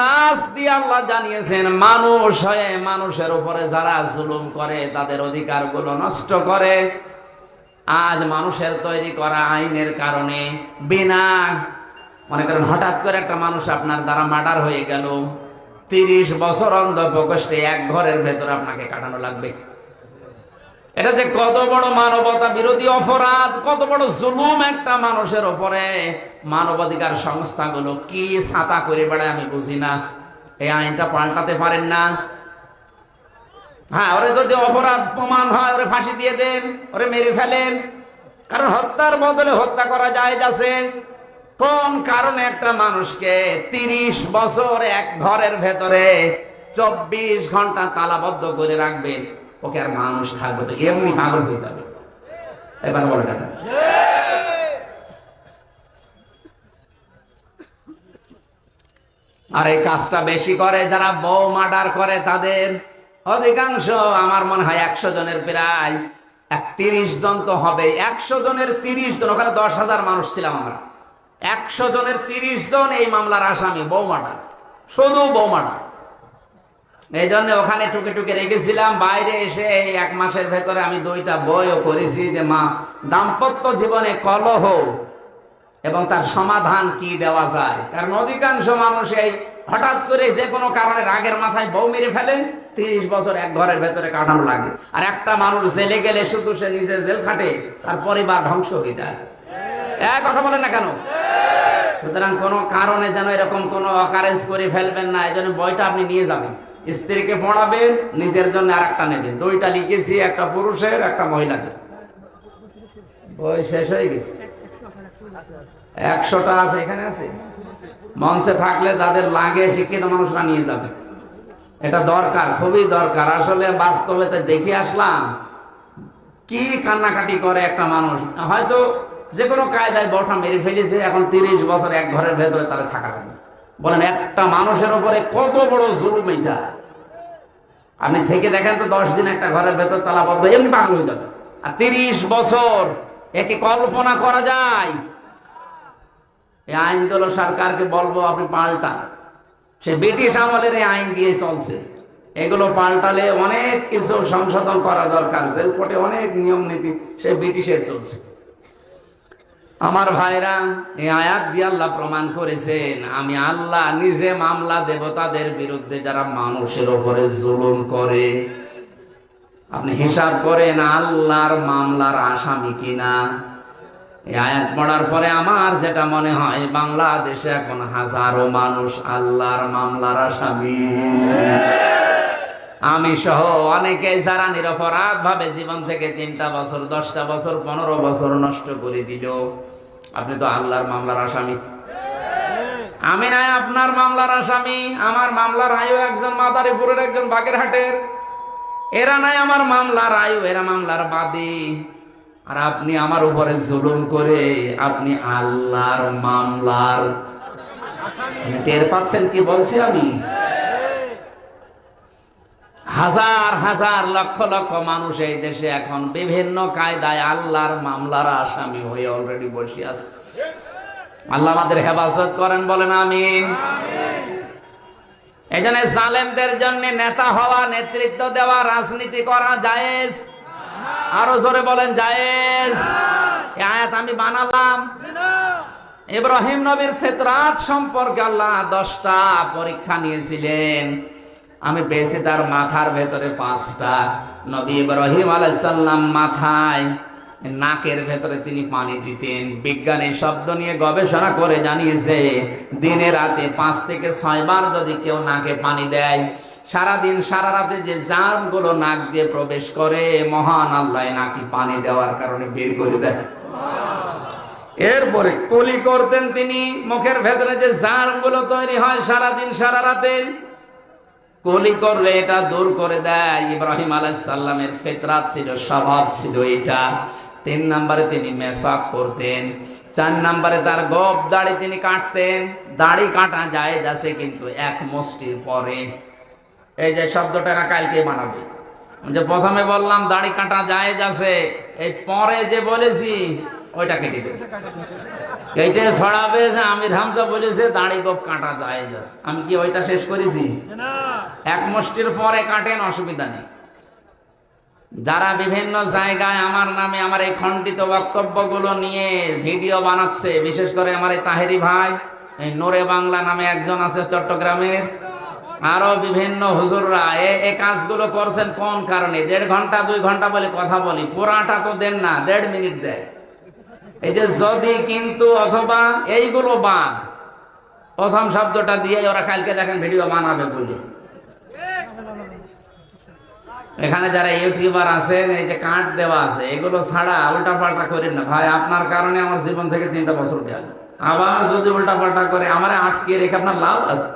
নাস দিয়ে আল্লাহ জানিয়েছেন, মানুষ হয়ে মানুষের উপরে যারা জুলুম করে, তাদের অধিকারগুলো নষ্ট করে। আজ মানুষের তৈরি করা আইনের কারণে বিনা, মনে করেন হঠাৎ করে একটা মানুষ আপনার দ্বারা মার্ডার হয়ে গেল, তিরিশ বছর অন্ধ প্রকোষ্ঠে এক ঘরের ভেতর আপনাকে কাটানো লাগবে। এটা যে কত বড় মানবতা বিরোধী অপরাধ, কত বড় জুলুম একটা মানুষের উপরে। মানবাধিকার সংস্থাগুলো কি ছাতা করে বেড়ায় আমি বুঝি না। এই আইনটা পাল্টাতে পারেন না। হ্যাঁ ওরে যদি অপরাধ প্রমাণ হয়, ওরে ফাঁসি দিয়ে দেন, ওরে মেরে ফেলেন। কারণ হত্যার বদলে হত্যা করা যায় যাচ্ছে। কোন কারণে একটা মানুষকে তিরিশ বছর এক ঘরের ভেতরে চব্বিশ ঘণ্টা তালাবদ্ধ করে রাখবেন? ওকে আর মানুষ থাকবে তো এমনি পাগল হয়ে যাবে। এবার বলে দেখা আর এই কাজটা বেশি করে যারা বউ মার্ডার করে তাদের অধিকাংশ, আমার মনে হয় একশো জনের প্রায় এক তিরিশ জন তো হবে। একশো জনের তিরিশ জন, ওখানে দশ হাজার মানুষ ছিলাম আমরা। একশো জনের তিরিশ জন এই মামলার আসামি মার্ডার। শুধু মার্ডার। এই জন্য ওখানে টুকে টুকে রেখেছিলাম। বাইরে এসে এই এক মাসের ভেতরে আমি দুইটা বইও করেছি যে, মা, দাম্পত্য জীবনে কলহ এবং তার সমাধান কি দেওয়া যায়? কারণ অধিকাংশ মানুষ এই হঠাৎ করে যে কোনো কারণে রাগের মাথায় বউ মেরে ফেলেন তিরিশ বছর এক ঘরের ভেতরে কাটানো লাগে। আর একটা মানুষ জেলে গেলে শুধু সে নিজের জেল খাটে, তার পরিবার ধ্বংস হয়ে যায়। এক কথা বলেন না কেন? সুতরাং কোনো কারণে যেন এরকম কোনো অকারেন্স করে ফেলবেন না, এই জন্য বইটা আপনি নিয়ে যাবেন। স্ত্রীকে পড়াবেন, নিজের জন্য আর একটা নেবেন। দুইটা লিখেছি, একটা পুরুষের, একটা মহিলাদের। বই শেষ হয়ে গেছে। একশোটা আছে, এখানে আছে? মঞ্চে থাকলে যাদের লাগে শিক্ষিত মানুষরা নিয়ে যাবে। এটা দরকার, খুবই দরকার। আসলে বাস্তবে দেখে আসলাম, কি কান্নাকাটি করে একটা মানুষ। হয়তো যে কোনো কায়দায় বঠা মেরে ফেলেছে, এখন তিরিশ বছর এক ঘরের ভেতরে তারা থাকা বলেন, একটা মানুষের উপরে কত বড় জুলুম এটা। আপনি থেকে দেখেন তো দশ দিন একটা ঘরের ভেতর তালা বদ্ধ এমনি পাগল হয়ে যাবে। আর তিরিশ বছর একে কল্পনা করা যায়। এই আইন আইনগুলো সরকারকে বলব আপনি পাল্টান। সে ব্রিটিশ আমলের এই আইন দিয়ে চলছে। এগুলো পাল্টালে অনেক কিছু সংশোধন করা দরকার। জেল কোর্টে অনেক নিয়ম নীতি সে ব্রিটিশে চলছে। আমার ভাইরা, এই আয়াত দিয়ে আল্লাহ প্রমাণ করেছেন, আমি আল্লাহ নিজে মামলা দেব তাদের বিরুদ্ধে যারা মানুষের ওপরে জুলুম করে। আপনি হিসাব করেন আল্লাহর মামলার আসামি কিনা? এই আয়াত পড়ার পরে আমার যেটা মনে হয়, বাংলাদেশে এখন হাজারো মানুষ আল্লাহর মামলার আসামি। আমি সহ অনেকে যারা নিরপরাধ ভাবে জীবন থেকে তিনটা বছর, দশটা বছর, পনেরো বছর নষ্ট করে দিল। আপনি তো আল্লাহর মামলার আসামি। আমি নাই আপনার মামলার আসামি। আমার মামলার আয়ু একজন মাদারীপুরের, একজন বাগেরহাটের। এরা নাই আমার মামলার আয়ু, এরা মামলার বাদী। আর আপনি আমার উপরে জুলুম করে আপনি আল্লাহর মামলার টের পাচ্ছেন কি বলছি আমি? হাজার হাজার লক্ষ লক্ষ মানুষ এই দেশে এখন বিভিন্ন কায়দায় আল্লাহর মামলার আসামি হয়ে অলরেডি বসে আছে। আল্লাহ আমাদের হেফাজত করেন বলেন আমিন। এই জন্য জালেমদের জন্য নেতা হওয়া নেতৃত্ব দেওয়া রাজনীতি করা জায়েজ। আরও জোরে বলেন জায়েজ। আয়াত আমি বানালাম। ইব্রাহিম নবীর ফেতরাত সম্পর্কে আল্লাহ দশটা পরীক্ষা নিয়েছিলেন। আমি পেয়েছি তার মাথার ভেতরে পাঁচটা। নবী ইব্রাহিম আলাইসাল্লাম মাথায় নাকের ভেতরে তিনি পানি দিতেন। বিজ্ঞানী শব্দ নিয়ে গবেষণা করে জানিয়েছে, দিনে রাতে পাঁচ থেকে ছয় বার যদি কেউ নাকে পানি দেয়, সারাদিন সারা রাতে যে জামগুলো নাক দিয়ে প্রবেশ করে, মহান আল্লাহ নাকি পানি দেওয়ার কারণে বের করে দেয়। এরপরে কলি করতেন তিনি, মুখের ভেতরে যে জারগুলো তৈরি হয় সারাদিন সারা রাতে। কলি করলে এটা দূর করে দেয়। ইব্রাহিম আলাইসাল্লামের ফেতরাত ছিল, স্বভাব ছিল এটা তিন নম্বরে তিনি মেসাক করতেন চার নম্বরে তার গপ দাড়ি তিনি কাটতেন। দাড়ি কাটা যায় যাচ্ছে কিন্তু এক মুষ্টির পরে। এই যে শব্দটা কালকে বানাবে। যে প্রথমে বললাম, দাড়ি কাটা যায় যাচ্ছে এই পরে যে বলেছি ওইটা কেটে দেবে। ছড়াবে আমির হামজা বলেছে, দাড়ি গোপ কাটা যায়। আমি কি ওইটা শেষ করেছি? এক মুষ্টির পরে কাটেন, অসুবিধা নেই। যারা বিভিন্ন জায়গায় আমার নামে আমার এই খণ্ডিত বক্তব্যগুলো নিয়ে ভিডিও বানাচ্ছে, বিশেষ করে আমার এই তাহেরি ভাই, এই নোরে বাংলা নামে একজন আছে চট্টগ্রামের, আরও বিভিন্ন হুজুররা এ- কাজগুলো করছেন কোন কারণে? দেড় ঘণ্টা, দুই ঘণ্টা বলে কথা বলি, পুরাটা তো দেন না, দেড় মিনিট দেয়। এই যে যদি কিন্তু অথবা এইগুলো বাদ, প্রথম শব্দটা দিয়ে ওরা কালকে দেখেন ভিডিও বানাবে বলে। এখানে যারা ইউটিউবার আছেন, এই যে কার্ড দেওয়া আছে, এগুলো ছাড়া উল্টা পাল্টা করেন না। ভাই, আপনার কারণে আমার জীবন থেকে তিনটা বছর গেল। আবার যদি উল্টা পাল্টা করে, আমার আটকে রেখে আপনার লাভ আছে?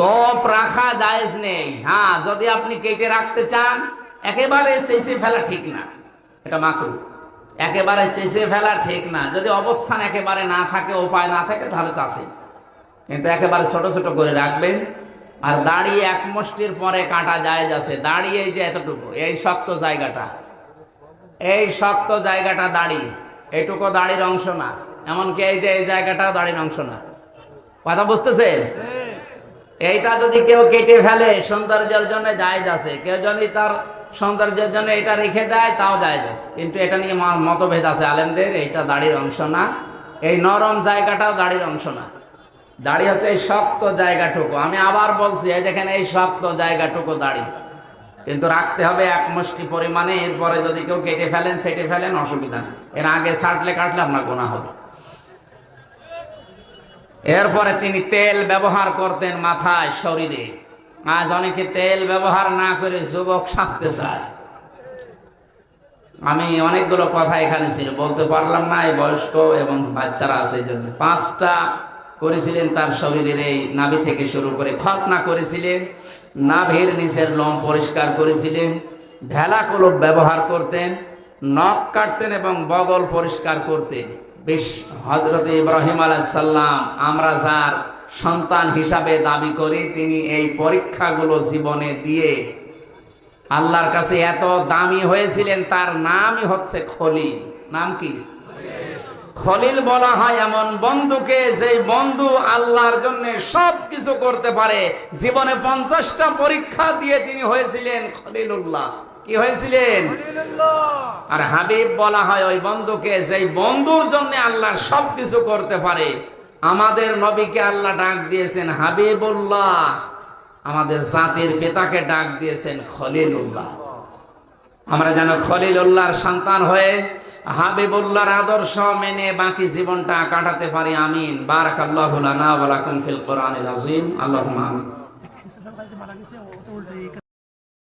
গপ রাখা জায়েজ নেই। হ্যাঁ যদি আপনি কেটে রাখতে চান একেবারে চেঁচে ফেলা ঠিক না। এটা মাকরু। একেবারে চেঁচে ফেলা ঠিক না। যদি অবস্থান একেবারে না থাকে উপায় না থাকে তাহলে চাষে কিন্তু একেবারে ছোট ছোট করে রাখবেন আর দাঁড়িয়ে এক মুষ্টির পরে কাটা যায় যাচ্ছে দাঁড়িয়ে এই যে এতটুকু এই শক্ত জায়গাটা এই শক্ত জায়গাটা দাড়ি এইটুকু দাড়ির অংশ না এমনকি এই যে এই জায়গাটাও দাড়ির অংশ না। কথা বুঝতেছেন? এইটা যদি কেউ কেটে ফেলে সৌন্দর্যের জন্য জায়জ আছে। কেউ যদি তার সৌন্দর্যের জন্য এটা রেখে দেয়, তাও আছে কিন্তু এটা নিয়ে মতভেদ আছে আলেমদের, এইটা দাড়ির অংশ না। এই নরম জায়গাটাও দাড়ির অংশ না। দাড়ি হচ্ছে এই শক্ত জায়গাটুকু। আমি আবার বলছি, এই দেখেন, এই শক্ত জায়গাটুকু দাড়ি। কিন্তু রাখতে হবে এক মুষ্টি পরিমাণে, এরপরে যদি কেউ কেটে ফেলেন, সেটে ফেলেন, অসুবিধা নেই। এর আগে ছাটলে কাটলে আপনার গোনা হবে। এরপরে তিনি তেল ব্যবহার করতেন মাথায়, শরীরে। আজ অনেকে তেল ব্যবহার না করে যুবক সাজতে চায়। আমি অনেকগুলো কথা এখানে ছিল, বলতে পারলাম না, এই বয়স্ক এবং বাচ্চারা আছে পাঁচটা করেছিলেন তার শরীরের এই নাভি থেকে শুরু করে খতনা করেছিলেন, নাভির নিচের লোম পরিষ্কার করেছিলেন ঢেলা কলপ ব্যবহার করতেন, নখ কাটতেন এবং বগল পরিষ্কার করতেন। বেশ হজরত ইব্রাহিম আলাইসাল্লাম আমরা যার সন্তান হিসাবে দাবি করি, তিনি এই পরীক্ষাগুলো জীবনে দিয়ে আল্লাহর কাছে এত দামি হয়েছিলেন, তার নামই হচ্ছে খলিল। নাম কি? খলিল বলা হয় এমন বন্ধুকে যে বন্ধু আল্লাহর জন্য সব কিছু করতে পারে। জীবনে পঞ্চাশটা পরীক্ষা দিয়ে তিনি হয়েছিলেন খলিলুল্লাহ। কি হয়েছিলেন? আর হাবিব বলা হয় ওই বন্ধুকে যে বন্ধুর জন্য আল্লাহ সব কিছু করতে পারে। আমাদের নবীকে আল্লাহ ডাক দিয়েছেন হাবিবুল্লাহ। আমাদের জাতির পিতাকে ডাক দিয়েছেন খলিলুল্লাহ। আমরা যেন খলিলুল্লাহর সন্তান হয়ে হাবিবুল্লাহর আদর্শ মেনে বাকি জীবনটা কাটাতে পারি, আমিন। বারাকাল্লাহু লানা ওয়া লাকুম ফিল কোরআনিল আযীম। আল্লাহুম্মা আমিন।